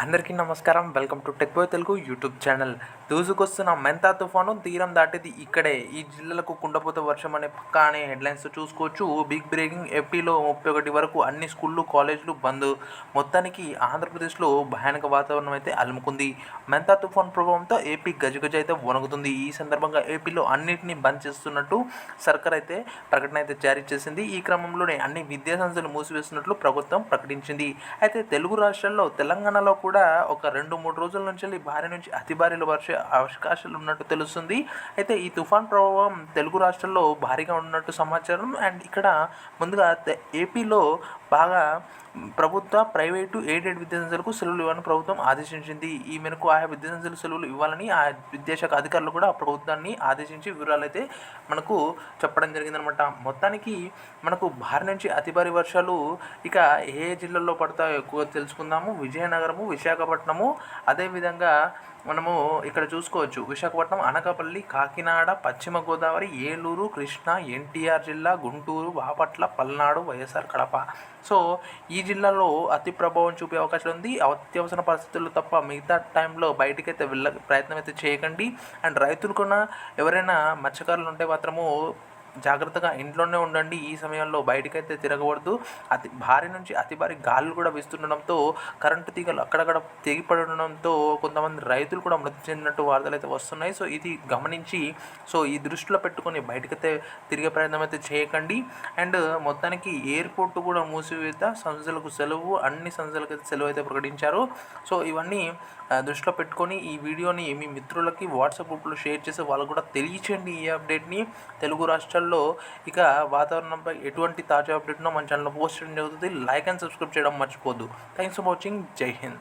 అందరికీ నమస్కారం. Welcome to tech boy Telugu YouTube channel దూసుకొస్తున్న Montha తుఫాను తీరం దాటిది ఇక్కడే. ఈ జిల్లాలకు కుండపోత వర్షం అనే పక్క అనే హెడ్లైన్స్ చూసుకోవచ్చు. బిగ్ బ్రేకింగ్ ఏపీలో ముప్పై ఒకటి వరకు అన్ని స్కూళ్ళు కాలేజీలు బంద్. మొత్తానికి ఆంధ్రప్రదేశ్లో భయానక వాతావరణం అయితే అలుముకుంది. మెంతా తుఫాన్ ప్రభావంతో ఏపీ గజగజ అయితే వణుకుతుంది. ఈ సందర్భంగా ఏపీలో అన్నింటినీ బంద్ చేస్తున్నట్టు సర్కార్ అయితే ప్రకటన అయితే జారీ చేసింది. ఈ క్రమంలోనే అన్ని విద్యాసంస్థలు మూసివేస్తున్నట్లు ప్రభుత్వం ప్రకటించింది. అయితే తెలుగు రాష్ట్రాల్లో తెలంగాణలో కూడా ఒక రెండు మూడు రోజుల నుంచి భారీ నుంచి అతి భారీలో వర్ష అవకాశాలు ఉన్నట్టు తెలుస్తుంది. అయితే ఈ తుఫాన్ ప్రభావం తెలుగు రాష్ట్రాల్లో భారీగా ఉన్నట్టు సమాచారం. అండ్ ఇక్కడ ముందుగా ఏపీలో బాగా ప్రభుత్వ ప్రైవేటు ఎయిడెడ్ విద్యాసంస్థలకు సెలవులు ఇవ్వాలని ప్రభుత్వం ఆదేశించింది. ఈ మేరకు ఆయా విద్యాసంస్థలు సెలవులు ఇవ్వాలని ఆ విద్యాశాఖ అధికారులు కూడా ప్రభుత్వాన్ని ఆదేశించి వివరాలు అయితే మనకు చెప్పడం జరిగిందనమాట. మొత్తానికి మనకు భారీ నుంచి అతి భారీ వర్షాలు ఇక ఏ జిల్లాల్లో పడతాయో ఎక్కువ తెలుసుకుందాము. విజయనగరము విశాఖపట్నము అదేవిధంగా మనము ఇక్కడ చూసుకోవచ్చు. విశాఖపట్నం అనకాపల్లి కాకినాడ పశ్చిమ గోదావరి ఏలూరు కృష్ణా ఎన్టీఆర్ జిల్లా గుంటూరు బాపట్ల పల్నాడు వైఎస్ఆర్ కడప. సో ఈ జిల్లాలో అతి ప్రభావం చూపే అవకాశం ఉంది. అత్యవసర పరిస్థితుల్లో తప్ప మిగతా టైంలో బయటికైతే వెళ్ళ ప్రయత్నం అయితే చేయకండి. అండ్ రైతులు కూడా ఎవరైనా మత్స్యకారులు ఉంటే మాత్రము జాగ్రత్తగా ఇంట్లోనే ఉండండి. ఈ సమయంలో బయటకైతే తిరగకూడదు అతి భారీ నుంచి అతి భారీ గాలులు కూడా వీస్తుండడంతో కరెంటు తీగలు అక్కడక్కడ తెగిపడడంతో కొంతమంది రైతులు కూడా మృతి చెందినట్టు వార్తలు అయితే వస్తున్నాయి. సో ఇది గమనించి సో ఈ దృష్టిలో పెట్టుకొని బయటకైతే తిరిగే ప్రయత్నం అయితే చేయకండి. అండ్ మొత్తానికి ఎయిర్పోర్ట్ కూడా మూసివేత సంస్థలకు సెలవు అన్ని సంస్థలకు అయితే సెలవు అయితే ప్రకటించారు. సో ఇవన్నీ దృష్టిలో పెట్టుకొని ఈ వీడియోని మీ మిత్రులకి వాట్సాప్ గ్రూప్లో షేర్ చేసి వాళ్ళకు కూడా తెలియచేయండి ఈ అప్డేట్ని. తెలుగు రాష్ట్రాలు రాష్ట్రాల్లో ఇక వాతావరణంపై ఎటువంటి తాజా అప్డేట్నో మన ఛానల్లో పోస్ట్ చేయడం జరుగుతుంది. లైక్ అండ్ సబ్స్క్రైబ్ చేయడం మర్చిపోద్దు థ్యాంక్స్ ఫర్ వాచింగ్ జై హింద్